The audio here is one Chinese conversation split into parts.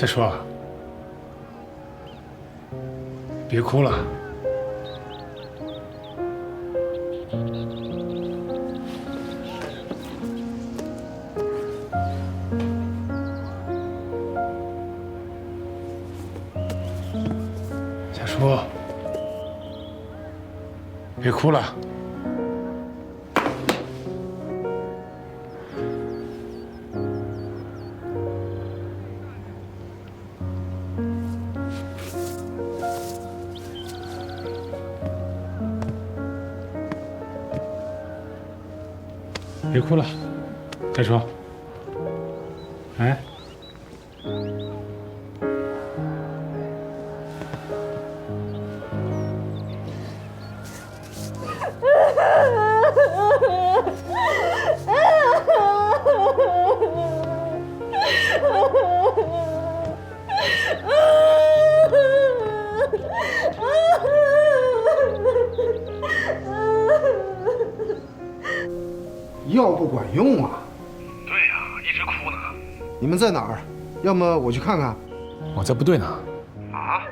再说，别哭了。再说，别哭了。别哭了，开车。哎，药不管用啊！对呀、一直哭呢。你们在哪儿？要么我去看看。我在部队呢。啊？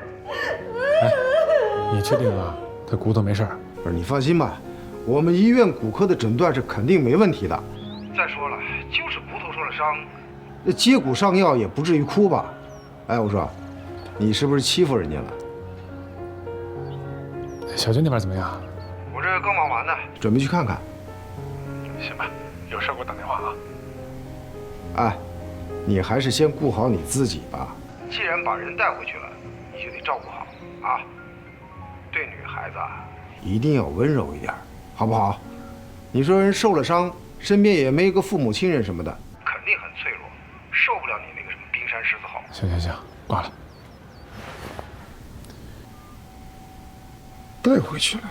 你确定啊？他骨头没事儿？不是你放心吧，我们医院骨科的诊断是肯定没问题的。再说了，就是骨头受了伤，那接骨上药也不至于哭吧？哎，我说，你是不是欺负人家了？小军那边怎么样？我这刚忙完呢。准备去看看。行吧，有事给我打电话啊。哎，你还是先顾好你自己吧。既然把人带回去了，你就得照顾好啊。对女孩子啊，一定要温柔一点，好不好？你说人受了伤，身边也没个父母亲人什么的，肯定很脆弱，受不了你那个什么冰山狮子吼。行行行，挂了。带回去了。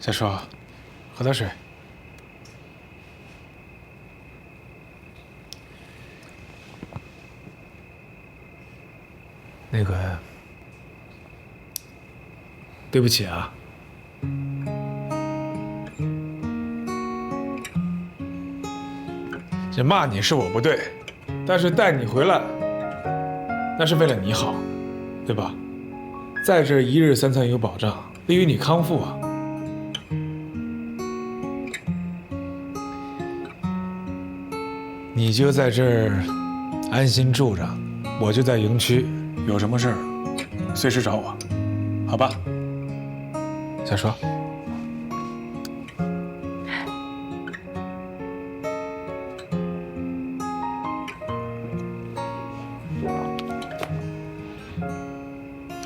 再说，喝点水。那个，对不起啊。这骂你是我不对，但是带你回来，那是为了你好，对吧？在这儿一日三餐有保障，利于你康复啊。你就在这儿安心住着，我就在营区，有什么事儿随时找我，好吧？再说，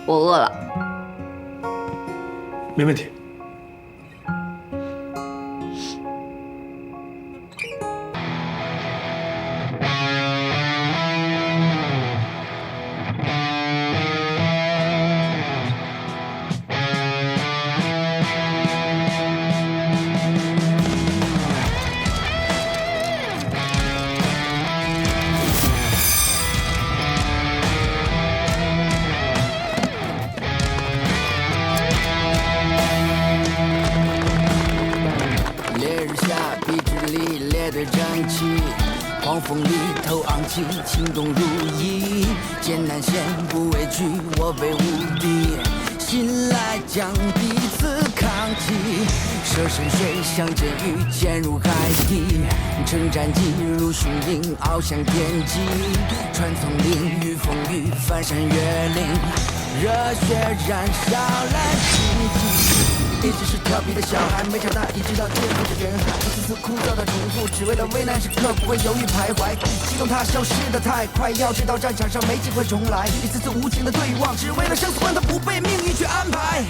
我饿了。没问题。日下，笔直里列队整齐，狂风里头昂起，情动如一。艰难险不畏惧，我辈无敌。信赖将彼此扛起，舍身水向监狱，潜入海底。乘战机如雄鹰，翱翔天际。穿丛林，遇风雨，翻山越岭，热血燃烧了奇迹。一直是调皮的小孩，没长大，一直到肩负着人海，一次次枯燥的重复，只为了危难时刻不会犹豫徘徊。激动它消失的太快，要知道战场上没机会重来，一次次无情的对望，只为了生死关头不被命运去安排。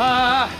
安